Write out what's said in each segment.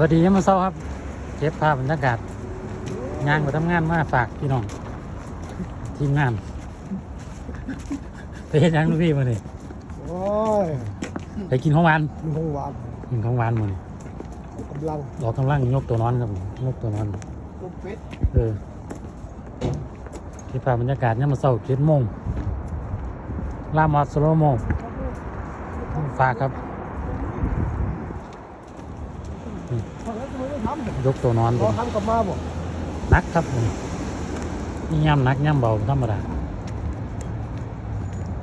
วัสดียามมาเช้าครับ เก็บภาพบรรยากาศงานมาทำงานมาฝากพี่น้อง ทีมงานไปเห็นยังลูกพี่มาเนี่โอ้ยไปกินของหวานมันคงหวานกินของหวานมาเนี่กำลังออกกำลังยกตัวนอนครับผมยกตัวนอนลูกเป็ดเออเก็บภาพบรรยากาศยามมาเช้าเจ็ดโมงลามอสโลโมฝากครับ ทำแล้วทำไมไม่ทำ ยกตัวนอนรผอมทำกลับมาบ่นักครับผมนี่ย่ำนักย่ำเบาธรรมดา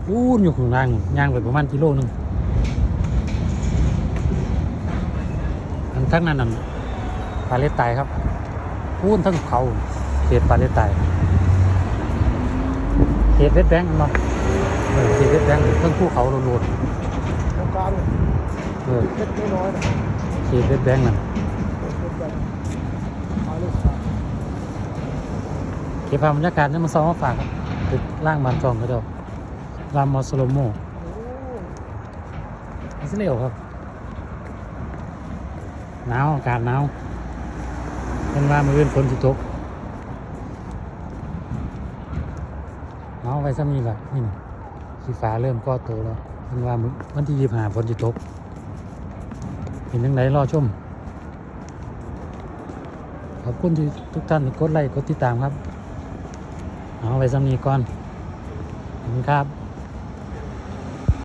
อู้นอยู่ข้างล่างย่างไปประมาณกิโลหนึงอันทั้งนั้นนั่นปลาเล็ดตายครับพูนทั้งเขาเขตปลาเล็ดตายเขตเวทแบงค์เนาะเออเขตเวทแบงค์ทั้งภูเขาโลดตรงกลางๆเออเป็ดน้อยๆนะ เขตเวทแบงนั่นเก็บภาพบรรยากาศนี่มาซ้อมมาฝากครับตึกล่างบานจองก็เจ้ารามมอสโลโมอิสราเอลครับหนาวอากาศหนาวเป็นว่ามืออื่นฝนสิตกหนาวไว้ซ้ำนี่แหละนี่นะสีฟ้าเริ่มก่อตัวแล้วเป็นว่ามือวันที่ยี่สิบห้าฝนสิตก เห็นยังไงรอชม ขอบคุณที่ทุกท่านกดไลค์กดติดตามครับ เอาไว้สำนี้ก่อนขอบคุณครับ